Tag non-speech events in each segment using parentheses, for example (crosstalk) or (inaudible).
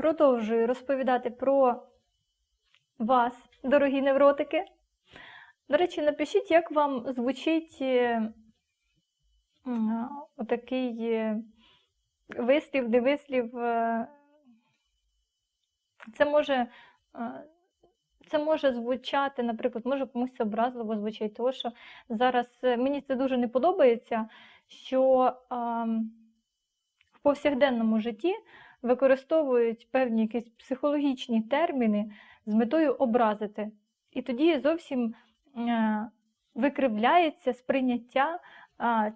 Продовжую розповідати про вас, дорогі невротики. До речі, напишіть, як вам звучить е, отакий е, вислів, не вислів. е, Це може, це може звучати, наприклад, може комусь образливо звучить, тому що зараз мені це дуже не подобається, що в повсякденному житті використовують певні якісь психологічні терміни з метою образити. І тоді зовсім е, викривляється сприйняття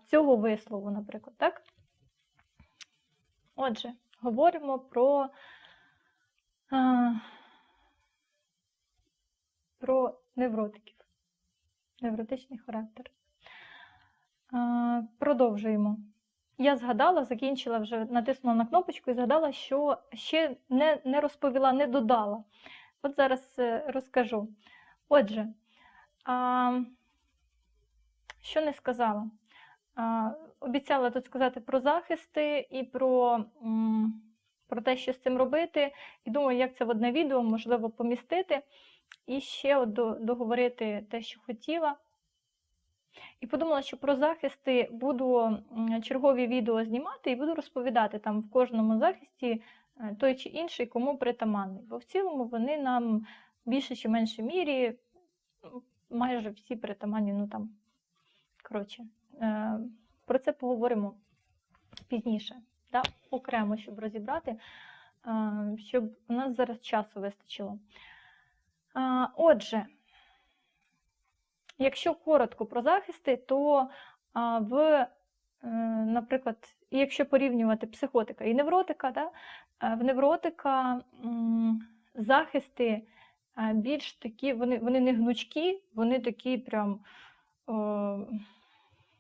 цього вислову, наприклад. Так? Отже, говоримо про, про невротиків, невротичний характер. Продовжуємо. Я згадала, закінчила вже, натиснула на кнопочку і згадала, що ще не, не розповіла, не додала. От зараз е, розкажу. Отже, а, що не сказала? А, обіцяла тут сказати про захисти і про, про те, що з цим робити. І думаю, як це в одне відео можливо помістити. І ще договорити те, що хотіла. І подумала, що про захисти буду чергові відео знімати і буду розповідати там в кожному захисті е, той чи інший, кому притаманний. Бо в цілому вони нам в більшій чи меншій мірі майже всі притаманні, ну там, коротше, е, про це поговоримо пізніше, да? окремо, щоб розібрати, е, щоб у нас зараз часу вистачило. Отже, якщо коротко про захисти, то в, е, наприклад, якщо порівнювати психотика і невротика, да, е, в невротика захисти е, більш такі, вони, вони не гнучкі, вони такі прям,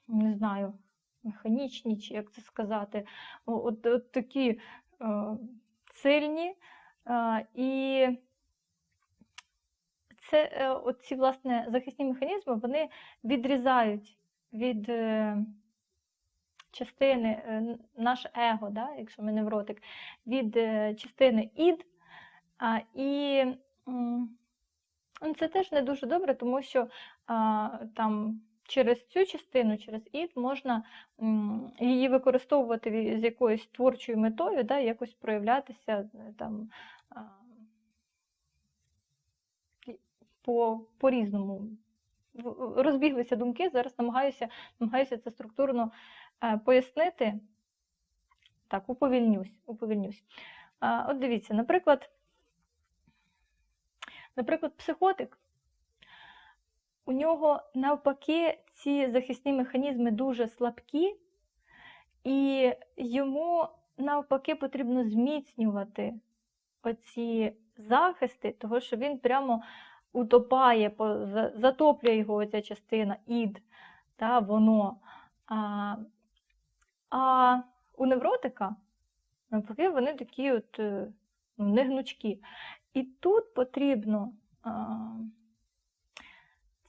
не знаю, механічні, чи як це сказати, от, от такі сильні. І це е, оці, власне, захисні механізми вони відрізають від е, частини е, н- наше его, да, якщо ми невротик, від частини ід. І ну, це теж не дуже добре, тому що там через цю частину, через ід, можна її використовувати з якоюсь творчою метою, да, якось проявлятися там. А, по, по-різному. Розбіглися думки, зараз намагаюся, намагаюся це структурно е, пояснити. Так, уповільнюсь, уповільнюсь. От дивіться, наприклад, наприклад, психотик, у нього навпаки ці захисні механізми дуже слабкі, і йому навпаки потрібно зміцнювати оці захисти, того що він прямо утопає, затоплює його ця частина ід, та, воно. А, а у невротика, навпаки, вони такі от е, ну, негнучкі. І тут потрібно а,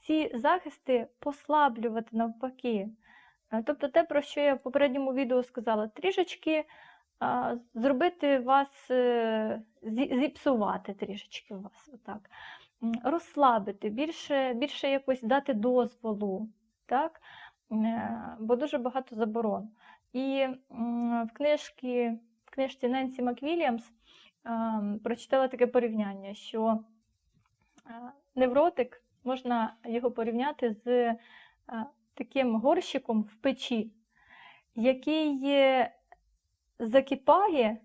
ці захисти послаблювати навпаки. Е, Тобто те, про що я в попередньому відео сказала, трішечки а, зробити вас, е, зіпсувати трішечки вас, отак. Розслабити, більше, більше якось дати дозволу, так? Е, бо дуже багато заборон. І в, книжці, в книжці Ненсі Маквільямс ем, прочитала таке порівняння, що е, невротик можна його порівняти з е, таким горщиком в печі, який е, закипає,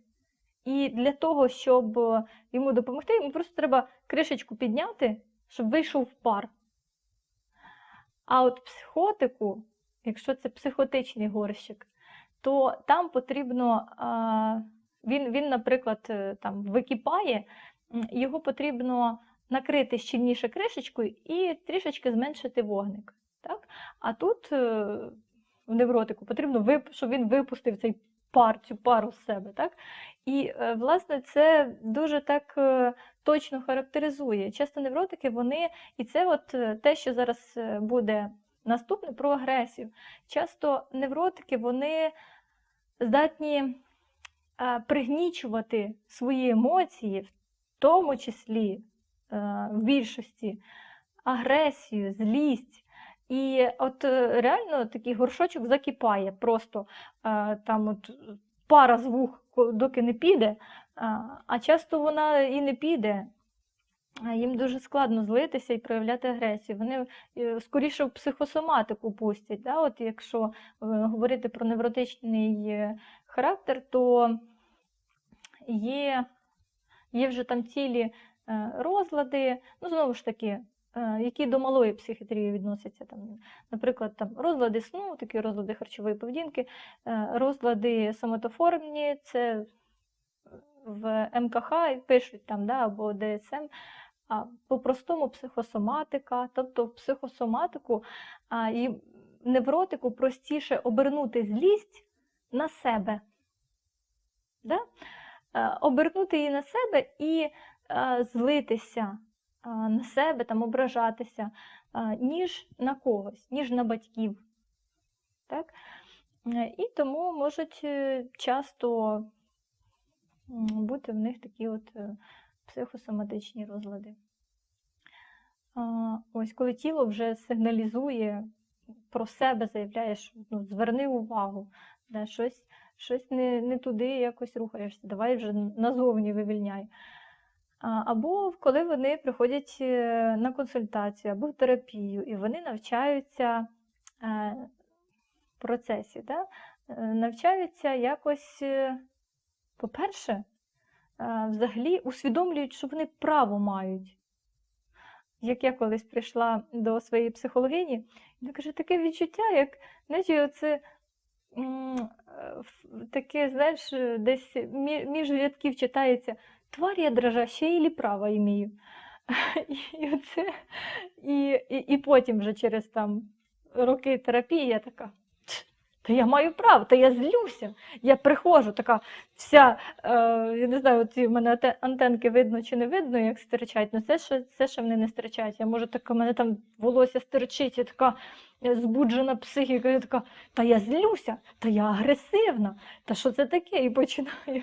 і для того, щоб е, йому допомогти, йому просто треба кришечку підняти, щоб вийшов пар. А от психотику, якщо це психотичний горщик, то там потрібно, він, він, наприклад, е, там википає, його потрібно накрити щільніше кришечкою і трішечки зменшити вогник. Так? А тут е, в невротику потрібно, щоб він випустив цей пар, цю пару з себе. Так? І, е, власне, це дуже так е, точно характеризує. Часто невротики, вони, і це от е, те, що зараз буде наступне про агресію. Часто невротики, вони здатні пригнічувати свої емоції, в тому числі в більшості агресію, злість. І от е, реально такий горшочок закипає просто е, там от пара з вух, доки не піде, а, часто вона і не піде. Їм дуже складно злитися і проявляти агресію. Вони е, скоріше в психосоматику пустять. Да? От якщо е, говорити про невротичний е, характер, то є, є вже там цілі е, розлади, ну знову ж таки, е, які до малої психіатрії відносяться. Там, наприклад, там розлади сну, такі розлади харчової поведінки, е, розлади соматоформні, це в МКХ пишуть там, да, або ДСМ. А по-простому психосоматика, тобто в психосоматику а, і невротику простіше обернути злість на себе. Да? Е, Обернути її на себе і е, злитися е, на себе, там, ображатися, ніж на когось, ніж на батьків. Так? Е, І тому можуть е, часто бути в них такі от е, психосоматичні розлади. Ось коли тіло вже сигналізує про себе, заявляє, що ну, зверни увагу, да, щось, щось не, не туди якось рухаєшся, давай вже назовні вивільняй. Або коли вони приходять е, на консультацію або в терапію, і вони навчаються е, в процесі, да? е, навчаються якось, е, по-перше, е, взагалі усвідомлюють, що вони право мають. Як я колись прийшла до своєї психологині, вона каже, таке відчуття, як наче оце е, таке, знаєш, е, десь між рядків читається тварь я дрожаща или право імію. І, оце, і, і, і потім вже через там роки терапії я така. «Ть, Та я маю право, та я злюся. Я приходжу, така вся, е, я не знаю, ці в мене антенки видно чи не видно, як стирчать. Ну це ще, це ще вони не стирчать. Я можу так, у мене там волосся стирчить, я така е, збуджена психіка, я така, та я злюся, та я агресивна, та що це таке? І починаю.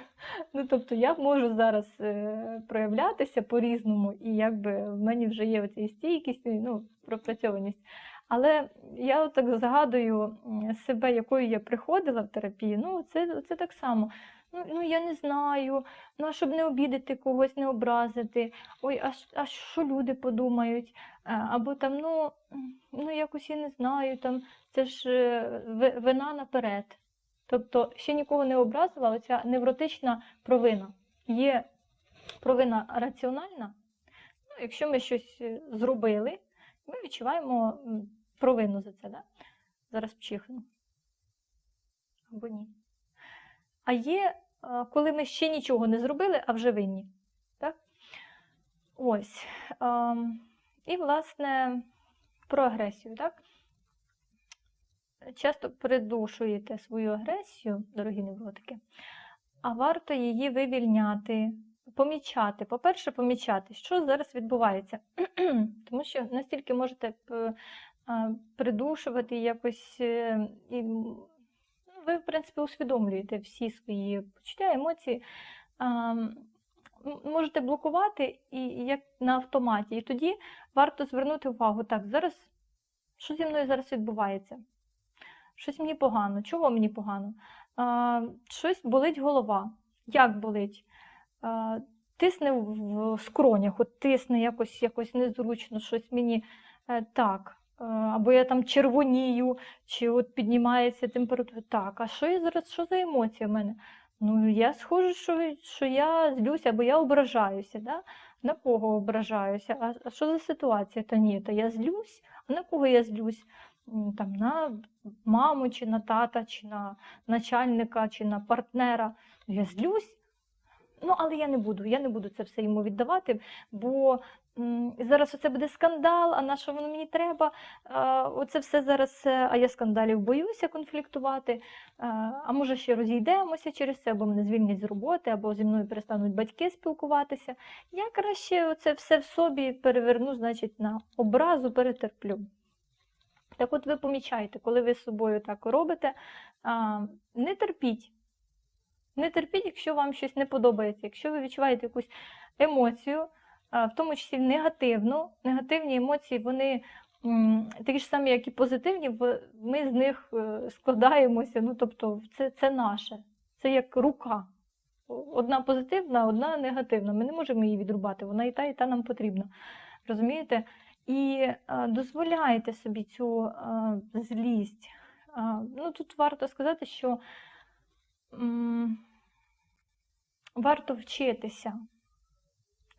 Ну, тобто я можу зараз е, проявлятися по-різному, і якби в мене вже є оця стійкість, ну, пропрацьованість. Але я так згадую себе, якою я приходила в терапію, ну це, це так само. Ну, ну я не знаю, ну а щоб не обідати когось, не образити. Ой, а, а що люди подумають? Або там, ну, ну якось я не знаю, там це ж е, вина наперед. Тобто ще нікого не образила, ця невротична провина. Є провина раціональна. Ну, якщо ми щось е, зробили, ми відчуваємо провину за це. Да? Зараз пчихну. Або ні. А є, е, коли ми ще нічого не зробили, а вже винні. Так? Ось. Ем, І, власне, про агресію. Так? Часто придушуєте свою агресію, дорогі невротики, а варто її вивільняти, помічати. По-перше, помічати, що зараз відбувається. (clears throat) Тому що настільки можете а, придушувати якось, е, і ви, в принципі, усвідомлюєте всі свої почуття, емоції. Можете блокувати і як на автоматі. І тоді варто звернути увагу, так, зараз що зі мною зараз відбувається? Щось мені погано. Чого мені погано? А, щось болить голова. Як болить? А, тисне в в скронях, от тисне якось, якось незручно, щось мені е, так. Е, Або я там червонію, чи от піднімається температура. Так, а що я зараз, що за емоції в мене? Ну, я схоже, що, що я злюся, або я ображаюся. Да? На кого ображаюся? А, а що за ситуація? Та ні, та я злюсь, а на кого я злюсь? Там, на маму, чи на тата, чи на начальника, чи на партнера. Я злюсь. Ну, але я не буду, я не буду це все йому віддавати, бо зараз оце буде скандал, а на що воно мені треба? Оце все зараз, е, а я скандалів боюся конфліктувати, а, може ще розійдемося через це, або мене звільнять з роботи, або зі мною перестануть батьки спілкуватися. Я краще це все в собі переверну, значить, на образу перетерплю. Так от ви помічаєте, коли ви з собою так робите, не терпіть. Не терпіть, якщо вам щось не подобається. Якщо ви відчуваєте якусь емоцію, в тому числі негативну, негативні емоції, вони такі ж самі, як і позитивні, ми з них е, складаємося. Ну, тобто, це, це наше, це як рука. Одна позитивна, одна негативна. Ми не можемо її відрубати, вона і та, і та нам потрібна. Розумієте? І е, дозволяйте собі цю злість. Ну, тут варто сказати, що варто вчитися.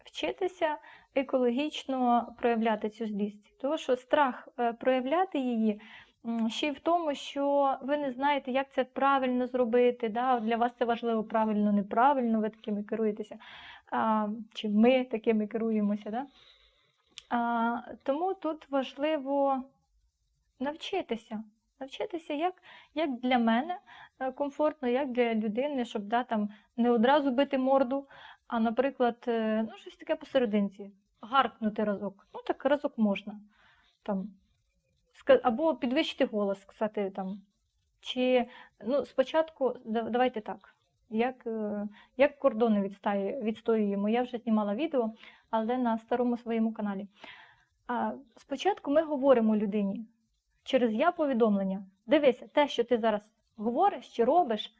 Вчитися екологічно проявляти цю злість. Тому що страх е, проявляти її ще й в тому, що ви не знаєте, як це правильно зробити. Да? Для вас це важливо правильно, неправильно, ви такими керуєтеся. А, чи ми такими керуємося. Да? А, тому тут важливо навчитися. Навчитися, як, як для мене е, комфортно, як для людини, щоб да, там, не одразу бити морду, а, наприклад, е, ну, щось таке посерединці, гаркнути разок. Ну, так разок можна. Там, або підвищити голос, сказати там. Чи ну, спочатку, давайте так, як, е, як кордони відстає, відстоюємо. Я вже знімала відео, але на старому своєму каналі. А, спочатку ми говоримо людині через я повідомлення. Дивися, те, що ти зараз говориш чи робиш,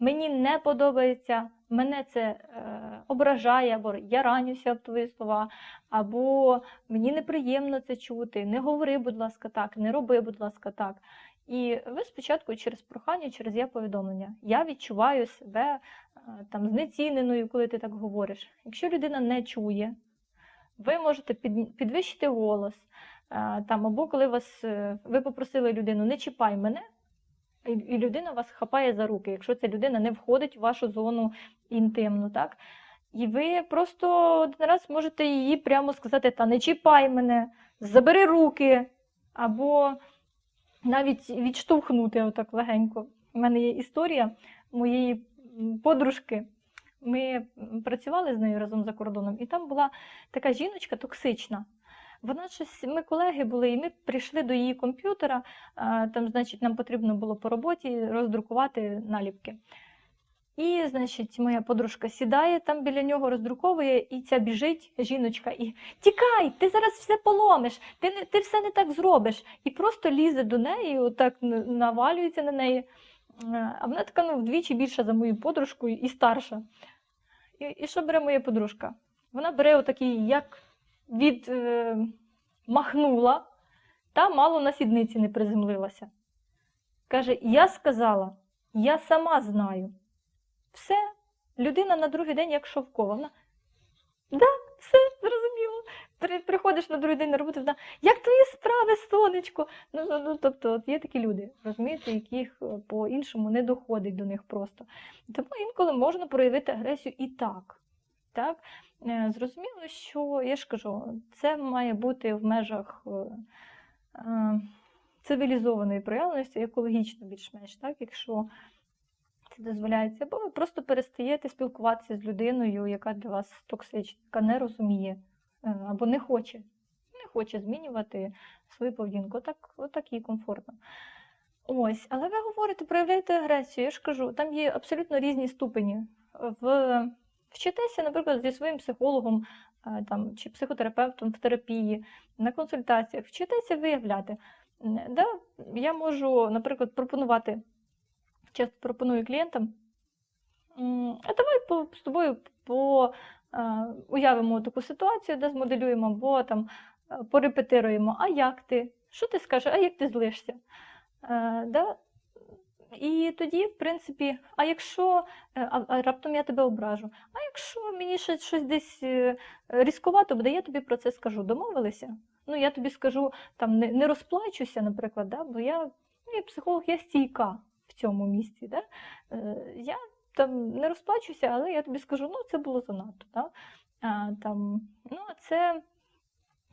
мені не подобається, мене це е, ображає, або я ранюся об твої слова, або мені неприємно це чути. Не говори, будь ласка, так, не роби, будь ласка, так. І ви спочатку через прохання, через я повідомлення. Я відчуваю себе е, там знеціненою, коли ти так говориш. Якщо людина не чує, ви можете підвищити голос. е, Там, або коли вас, е, ви попросили людину, не чіпай мене, і, людина вас хапає за руки, якщо ця людина не входить в вашу зону інтимну, так? І ви просто один раз можете їй прямо сказати, та не чіпай мене, забери руки, або навіть відштовхнути отак легенько. У мене є історія моєї подружки. Ми працювали з нею разом за кордоном, і там була така жіночка токсична. Вона щось, ми колеги були, і ми прийшли до її комп'ютера. Там, значить, нам потрібно було по роботі роздрукувати наліпки. І, значить, моя подружка сідає там біля нього, роздруковує, і ця біжить жіночка і тікай, ти зараз все поломиш, ти, не, ти все не так зробиш. І просто лізе до неї, отак навалюється на неї. А вона така ну, вдвічі більша за мою подружку і старша. І, і що бере моя подружка? Вона бере отакий, як від е, та мало на сідниці не приземлилася. Каже: Я сказала, я сама знаю. Все, людина на другий день як шовкова. Вона, да, все, зрозуміло. При, приходиш на другий день на роботу, вона, як твої справи, сонечко? Ну, ну, ну, тобто, от є такі люди, розумієте, яких е, по-іншому не доходить до них просто. Тому інколи можна проявити агресію і так. Так? Е, Зрозуміло, що я ж кажу, це має бути в межах е, е, цивілізованої проявленості, екологічно більш-менш, так? якщо це дозволяється, або ви просто перестаєте спілкуватися з людиною, яка для вас токсична, яка не розуміє або не хоче, не хоче змінювати свою поведінку. Отак, отак їй комфортно. Ось, але ви говорите, проявляєте агресію. Я ж кажу, там є абсолютно різні ступені. В... Вчитеся, наприклад, зі своїм психологом е, там, чи психотерапевтом в терапії, на консультаціях, вчитеся виявляти. Да, я можу, наприклад, пропонувати, часто пропоную клієнтам, а давай по, з тобою по, е, уявимо таку ситуацію, де змоделюємо, або там е, порепетируємо, а як ти? Що ти скажеш, а як ти злишся? Да? І тоді, в принципі, а якщо е, а, а раптом я тебе ображу, а якщо мені ще щось десь е, різкувато буде, я тобі про це скажу. Домовилися? Ну, я тобі скажу, там не, не розплачуся, наприклад, да? бо я, ну, я психолог, я стійка в цьому місці. Да? Е, я там не розплачуся, але я тобі скажу, ну це було занадто. Да? А, там, ну, це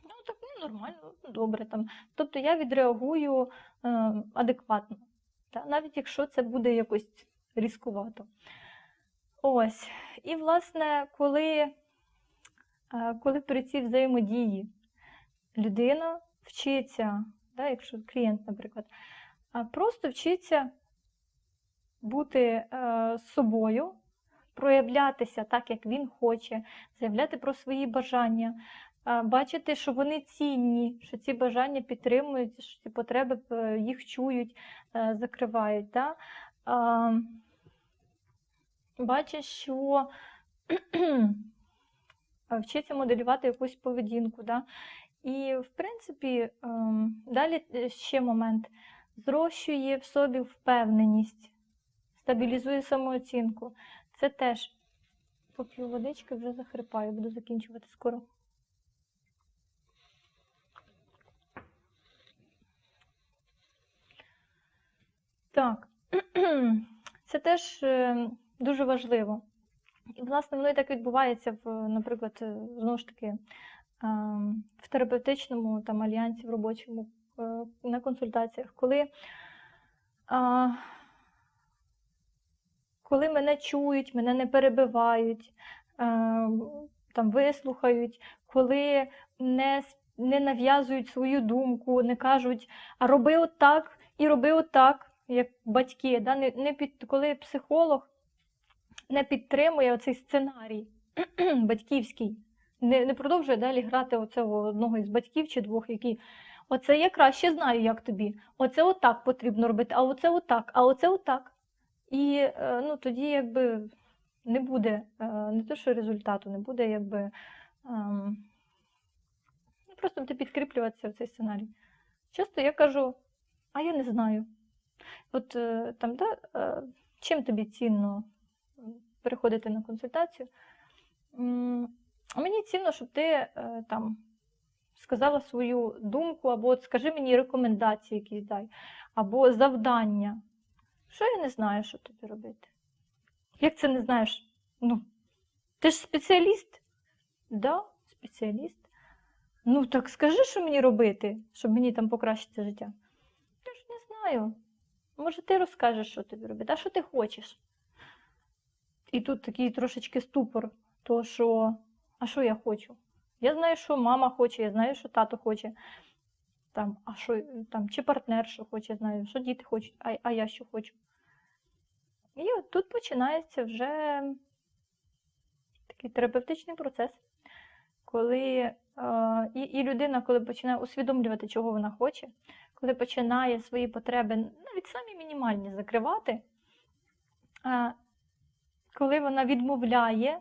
ну, так, ну, нормально, добре. Там. Тобто я відреагую е, адекватно? Навіть якщо це буде якось різкувато. Ось. І, власне, коли, е, коли при цій взаємодії людина вчиться, да, якщо клієнт, наприклад, просто вчиться бути е, з собою, проявлятися так, як він хоче, заявляти про свої бажання, бачити, що вони цінні, що ці бажання підтримуються, що ці потреби е, їх чують, е, закривають. Да? А, бачить, що (clears throat) вчиться моделювати якусь поведінку. Да? І, в принципі, ем, далі е, ще момент. Зрощує в собі впевненість, стабілізує самооцінку. Це теж поп'ю водички, вже захрипаю, буду закінчувати скоро. Так, (clears throat) це теж е, дуже важливо. І, власне, воно і так відбувається в, наприклад, е, знову ж таки, в терапевтичному там, альянсі, в робочому, е, на консультаціях, коли, коли мене чують, мене не перебивають, там, вислухають, коли не, не нав'язують свою думку, не кажуть, а роби отак і роби отак, як батьки. Да? Не, не під, коли психолог не підтримує оцей сценарій (clears throat) батьківський, не, не продовжує далі грати оцього одного із батьків чи двох, які оце я краще знаю, як тобі. Оце отак потрібно робити, а оце отак, а оце отак. І е, ну, тоді якби не буде е, не те, що результату, не буде якби ем, ну, просто буде підкріплюватися в цей сценарій. Часто я кажу, а я не знаю. От е, там, да, е, чим тобі цінно м, приходити на консультацію? Мені цінно, щоб ти е, там сказала свою думку, або от скажи мені рекомендації якісь дай, або завдання. Що я не знаю, що тобі робити? Як це не знаєш? Ну, ти ж спеціаліст? Да, спеціаліст. Ну, так скажи, що мені робити, щоб мені там покращити життя. Я ж не знаю. Може, ти розкажеш, що тобі робити, а що ти хочеш? І тут такий трошечки ступор, то що, а що я хочу? Я знаю, що мама хоче, я знаю, що тато хоче. Там, а що там, чи партнер що хоче, знаю, що діти хочуть, а, а я що хочу. І от тут починається вже такий терапевтичний процес, коли е, і людина, коли починає усвідомлювати, чого вона хоче, коли починає свої потреби, навіть самі мінімальні, закривати, коли вона відмовляє,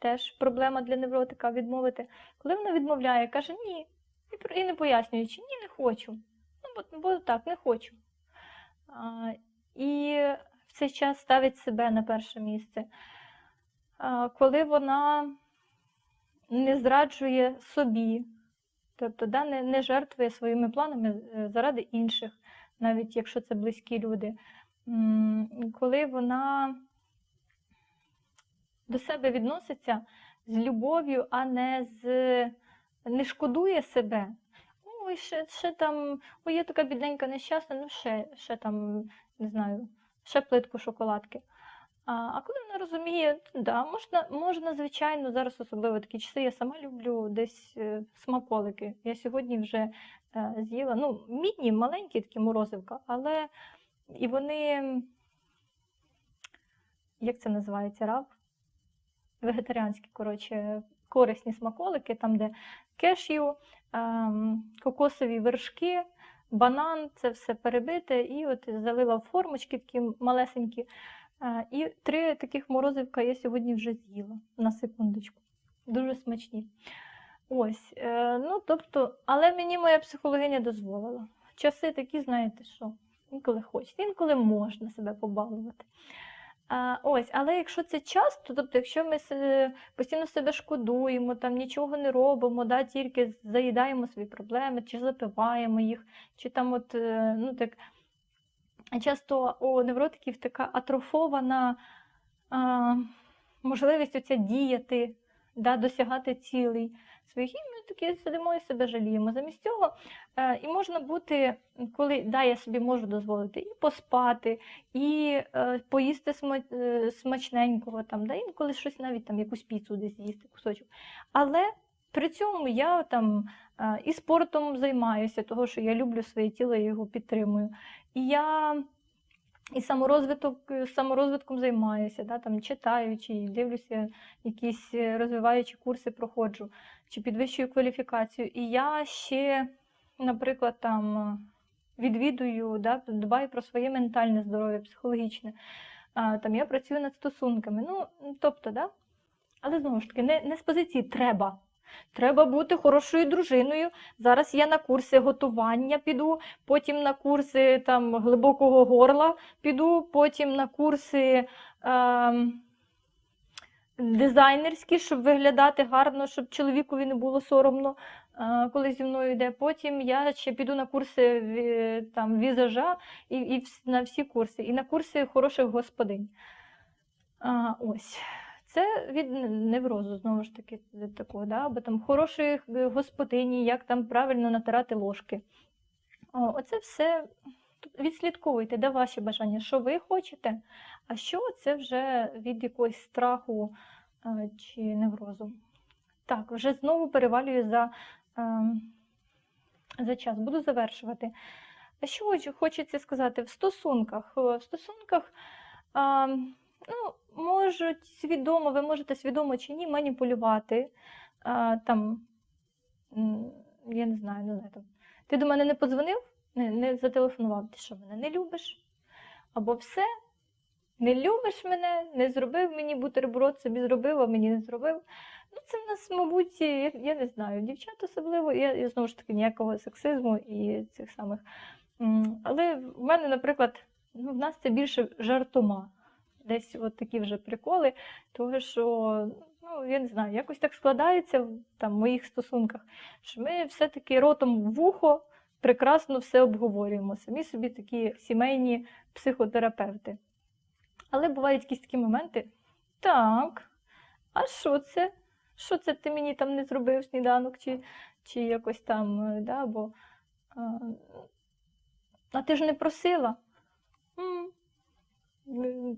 теж проблема для невротика відмовити, коли вона відмовляє, каже ні, і не пояснюючи, ні, не хочу. Ну, бо, бо так, не хочу. І в цей час ставить себе на перше місце. Коли вона не зраджує собі, тобто да, не, не жертвує своїми планами е, заради інших, навіть якщо це близькі люди. Коли вона до себе відноситься з любов'ю, а не з не шкодує себе. Ой, ще, ще там, ой, я така бідненька нещасна, ну ще, ще там, не знаю, ще плитку шоколадки. А, коли вона розуміє, да, можна, можна, звичайно, зараз особливо такі часи, я сама люблю десь е, смаколики. Я сьогодні вже е, з'їла, ну, мідні, маленькі такі морозивка, але і вони, як це називається, рав? Вегетаріанські, коротше, корисні смаколики, там, де кешю, ем, кокосові вершки, банан, це все перебите, і от залила в формочки такі малесенькі. І три таких морозивка я сьогодні вже з'їла на секундочку. Дуже смачні. Ось, е, ну тобто, але мені моя психологиня дозволила. Часи такі, знаєте, що інколи хочеться, інколи можна себе побалувати. А, ось, але якщо це часто, тобто, якщо ми постійно себе шкодуємо, там нічого не робимо, да, тільки заїдаємо свої проблеми, чи запиваємо їх, чи там от, е, ну так, часто у невротиків така атрофована а, можливість оця діяти, да, досягати цілей своїх, і ми такі сидимо і себе жаліємо. Замість цього е, і можна бути, коли да, я собі можу дозволити і поспати, і е, поїсти сма, е, смачненького, там, да, інколи щось навіть там якусь піцу десь з'їсти, кусочок. Але при цьому я там е, і спортом займаюся, того, що я люблю своє тіло і його підтримую. І я і саморозвиток, е, саморозвитком займаюся, да, там, читаю, чи дивлюся якісь е, розвиваючі курси проходжу, чи підвищую кваліфікацію. І я ще, наприклад, там е, відвідую, да, дбаю про своє ментальне здоров'я, психологічне. А, там я працюю над стосунками. Ну, тобто, да? Але знову ж таки, не, не з позиції треба. Треба бути хорошою дружиною. Зараз я на курси готування піду, потім на курси там, глибокого горла піду, потім на курси е, дизайнерські, щоб виглядати гарно, щоб чоловікові не було соромно, е, коли зі мною йде. Потім я ще піду на курси там, візажа і, і на всі курси, і на курси хороших господинь. А, ось. Це від неврозу, знову ж таки, від такого, да? або там хорошої е, господині, як там правильно натирати ложки. О, оце все відслідковуйте, де ваші бажання, що ви хочете, а що це вже від якогось страху е, чи неврозу. Так, вже знову перевалюю за, ем, за час, буду завершувати. Що хочеться сказати? В стосунках, в стосунках ем, ну, можуть свідомо, ви можете свідомо чи ні маніпулювати. А, там, я не знаю, не знаю. Там, ти до мене не подзвонив, не, не зателефонував, ти що мене не любиш? Або все, не любиш мене, не зробив мені бутерброд, собі зробив, а мені не зробив. Ну, це в нас, мабуть, я, я не знаю, дівчат особливо, я, я знову ж таки ніякого сексизму і цих самих. Але в мене, наприклад, ну, в нас це більше жартома десь от такі вже приколи, того що, ну, я не знаю, якось так складається в моїх стосунках, що ми все-таки ротом вухо прекрасно все обговорюємо. Самі собі такі сімейні психотерапевти. Але бувають якісь такі моменти. Так, а що це? Що це ти мені там не зробив сніданок, чи, чи якось там, да, бо, а, ти ж не просила?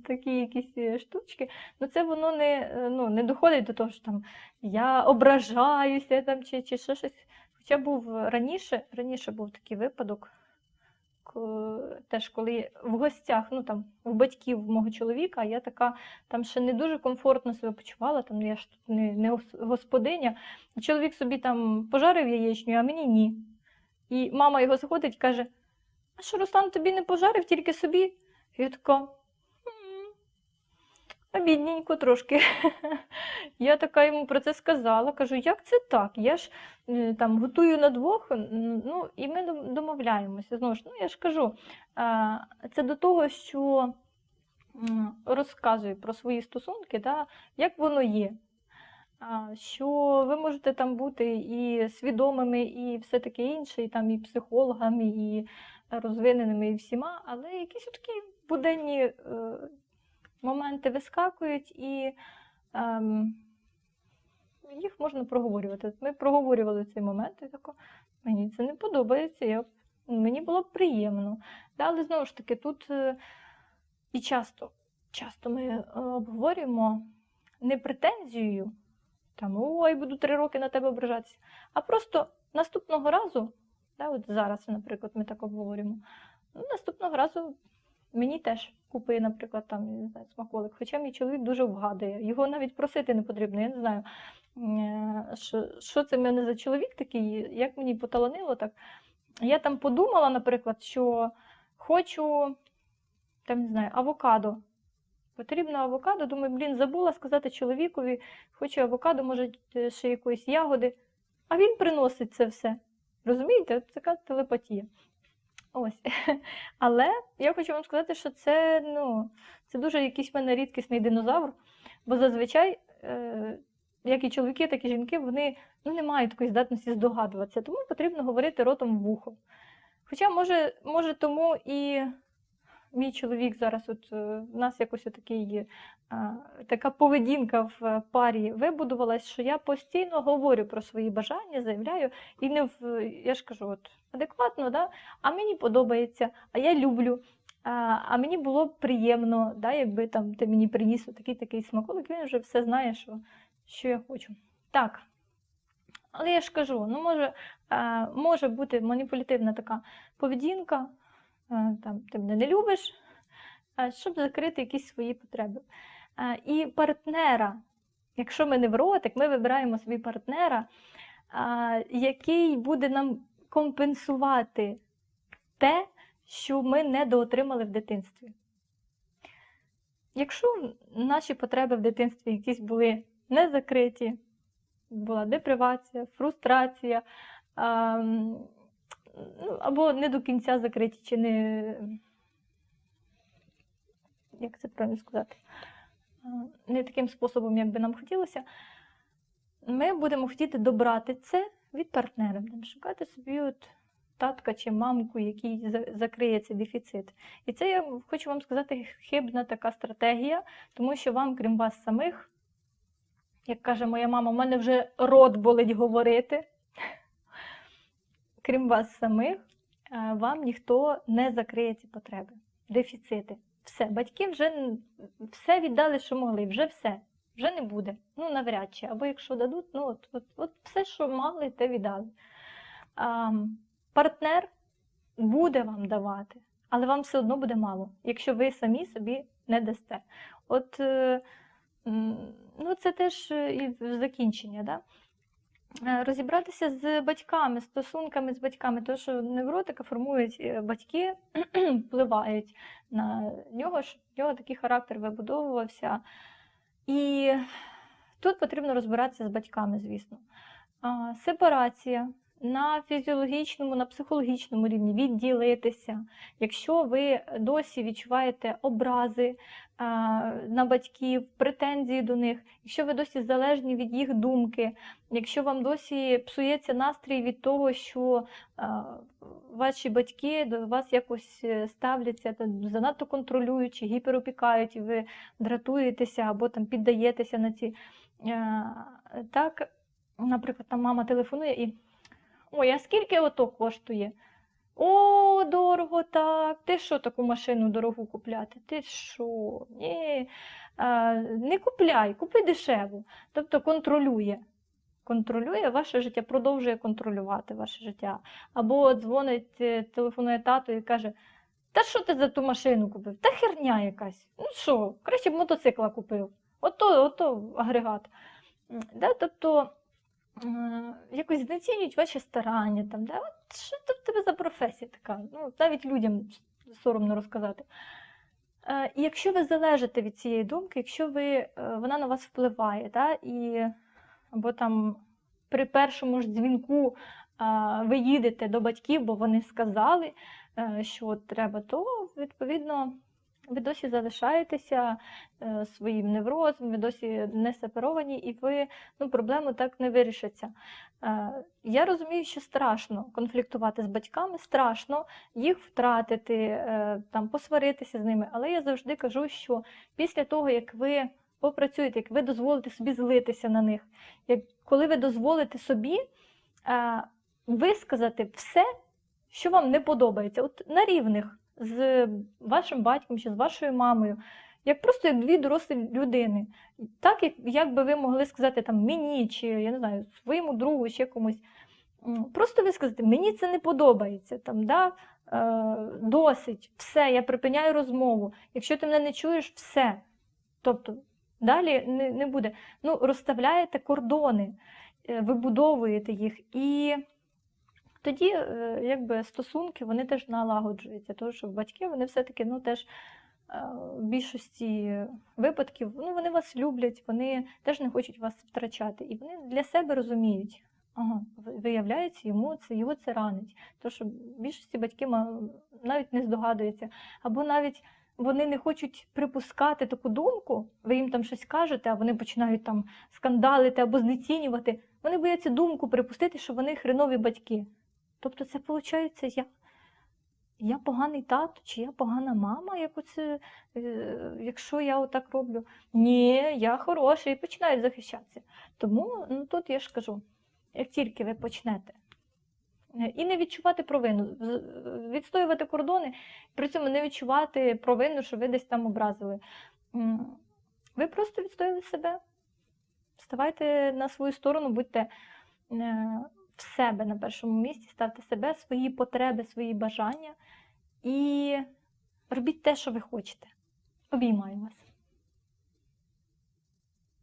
Такі якісь е, штучки. Ну це воно не, е, ну, не доходить до того, що там я ображаюся там, чи, чи ще щось. Хоча був раніше, раніше був такий випадок, теж коли в гостях, ну там у батьків мого чоловіка, я така там ще не дуже комфортно себе почувала, там я ж тут не, не гос- господиня. Чоловік собі там пожарив яєчню, а мені ні. І мама його заходить і каже: А що Руслан тобі не пожарив, тільки собі? Я така. «М, бідненько трошки. (laughs) Я така йому про це сказала. Кажу, як це так? Я ж там готую на двох, ну і ми домовляємося. Знову ж, ну я ж кажу, це до того, що розказую про свої стосунки, да, як воно є. Що ви можете там бути і свідомими, і все таке інше, і там і психологами, і розвиненими, і всіма, але якісь такі буденні е, моменти вискакують, і ем, їх можна проговорювати. Ми проговорювали цей момент, і тако, мені це не подобається, я, мені було б приємно. Да, але знову ж таки, тут е, і часто, часто ми е, обговорюємо не претензією, там, ой, буду три роки на тебе ображатися, а просто наступного разу, да, от зараз, наприклад, ми так обговорюємо, ну, наступного разу мені теж купи, наприклад, там, не знаю, смаколик. Хоча мій чоловік дуже вгадує. Його навіть просити не потрібно. Я не знаю, е, що, що це в мене за чоловік такий, як мені поталанило так. Я там подумала, наприклад, що хочу там, не знаю, авокадо. Потрібно авокадо. Думаю, блін, забула сказати чоловікові, хочу авокадо, може е, ще якоїсь ягоди. А він приносить це все. Розумієте? От така телепатія. Ось. (laughs) Але я хочу вам сказати, що це, ну, це дуже якийсь в мене рідкісний динозавр, бо зазвичай, е, як і чоловіки, так і жінки, вони ну, не мають такої здатності здогадуватися, тому потрібно говорити ротом в вухо. Хоча, може, може тому і мій чоловік зараз, от е, в нас якось такий, така поведінка в е, парі вибудувалась, що я постійно говорю про свої бажання, заявляю, і не в, я ж кажу, от, адекватно, да? а мені подобається, а я люблю. А, мені було б приємно, да, якби там ти мені приніс такий такий смаколик, він вже все знає, що, що я хочу. Так. Але я ж кажу, ну може, е, може бути маніпулятивна така поведінка, е, там, ти мене не любиш, щоб закрити якісь свої потреби. І партнера, якщо ми невротик, ми вибираємо собі партнера, який буде нам компенсувати те, що ми недоотримали в дитинстві. Якщо наші потреби в дитинстві якісь були не закриті, була депривація, фрустрація, ну, або не до кінця закриті, чи не. Як це правильно сказати? Не таким способом, як би нам хотілося. Ми будемо хотіти добрати це від партнера. Будемо шукати собі от татка чи мамку, який закриє цей дефіцит. І це я хочу вам сказати хибна така стратегія, тому що вам, крім вас самих, як каже моя мама, у мене вже рот болить говорити. Крім вас самих, е, вам ніхто не закриє ці потреби, дефіцити. Все, батьки вже все віддали, що могли, вже все, вже не буде. Ну, навряд чи. Або якщо дадуть, ну от, от, от все, що мали, те віддали. А, партнер буде вам давати, але вам все одно буде мало, якщо ви самі собі не дасте. От е, ну, це теж е, і закінчення. Да? Е, Розібратися з батьками, стосунками з батьками, тому що невротика формують е, батьки, (clears throat) впливають на нього, щоб в нього такий характер вибудовувався. І тут потрібно розбиратися з батьками, звісно. Сепарація на фізіологічному, на психологічному рівні відділитися. Якщо ви досі відчуваєте образи а, на батьків, претензії до них, якщо ви досі залежні від їх думки, якщо вам досі псується настрій від того, що а, ваші батьки до вас якось е, ставляться занадто контролюючи, гіперопікають, і ви дратуєтеся або там піддаєтеся на ці. е, Так, наприклад, там мама телефонує і ой, а скільки ото коштує? О, дорого так. Ти що таку машину дорогу купляти? Ти що? Ні. А, не купляй, купи дешеву. Тобто контролює. Контролює ваше життя, продовжує контролювати ваше життя. Або дзвонить, е, телефонує тато і каже: Та що ти за ту машину купив? Та херня якась. Ну що, краще б мотоцикла купив. Ото, ото агрегат. Да? Тобто якось знецінюють ваші старання. Там, да? От що це в тебе за професія така? Ну, навіть людям соромно розказати. Е, І якщо ви залежите від цієї думки, якщо ви, е, вона на вас впливає, да? і, або там при першому ж дзвінку ви їдете до батьків, бо вони сказали, е, що треба, то відповідно ви досі залишаєтеся е, своїм неврозом, ви досі не сепаровані, і ви ну, проблему так не вирішиться. Е, Я розумію, що страшно конфліктувати з батьками, страшно їх втратити, е, там, посваритися з ними. Але я завжди кажу, що після того, як ви попрацюєте, як ви дозволите собі злитися на них, як коли ви дозволите собі висказати все, що вам не подобається, от на рівних з вашим батьком чи з вашою мамою, як просто як дві дорослі людини. Так, як, як би ви могли сказати там мені, чи я не знаю, своєму другу, ще комусь. Просто висказати, мені це не подобається. Там, да, е, досить, все, я припиняю розмову. Якщо ти мене не чуєш, все. Тобто далі не, не буде. Ну, розставляєте кордони, е, вибудовуєте їх. І тоді е, якби, стосунки вони теж налагоджуються. Тому що батьки вони все-таки ну, теж е, в більшості випадків ну, вони вас люблять, вони теж не хочуть вас втрачати. І вони для себе розуміють. Ага, ви- виявляється, йому це його це ранить. Тому що в більшості батьки навіть не здогадуються, або навіть вони не хочуть припускати таку думку, ви їм там щось кажете, а вони починають там скандалити або знецінювати. Вони бояться думку припустити, що вони хренові батьки. Тобто це виходить, я, я поганий тато, чи я погана мама, як оце, е, якщо я отак роблю. Ні, я хороший, і починають захищатися. Тому ну, тут я ж кажу, як тільки ви почнете е, і не відчувати провину, відстоювати кордони, при цьому не відчувати провину, що ви десь там образили. Ви просто відстояли себе. Ставайте на свою сторону, будьте е, себе на першому місці, ставте себе, свої потреби, свої бажання і робіть те, що ви хочете. Обіймаю вас.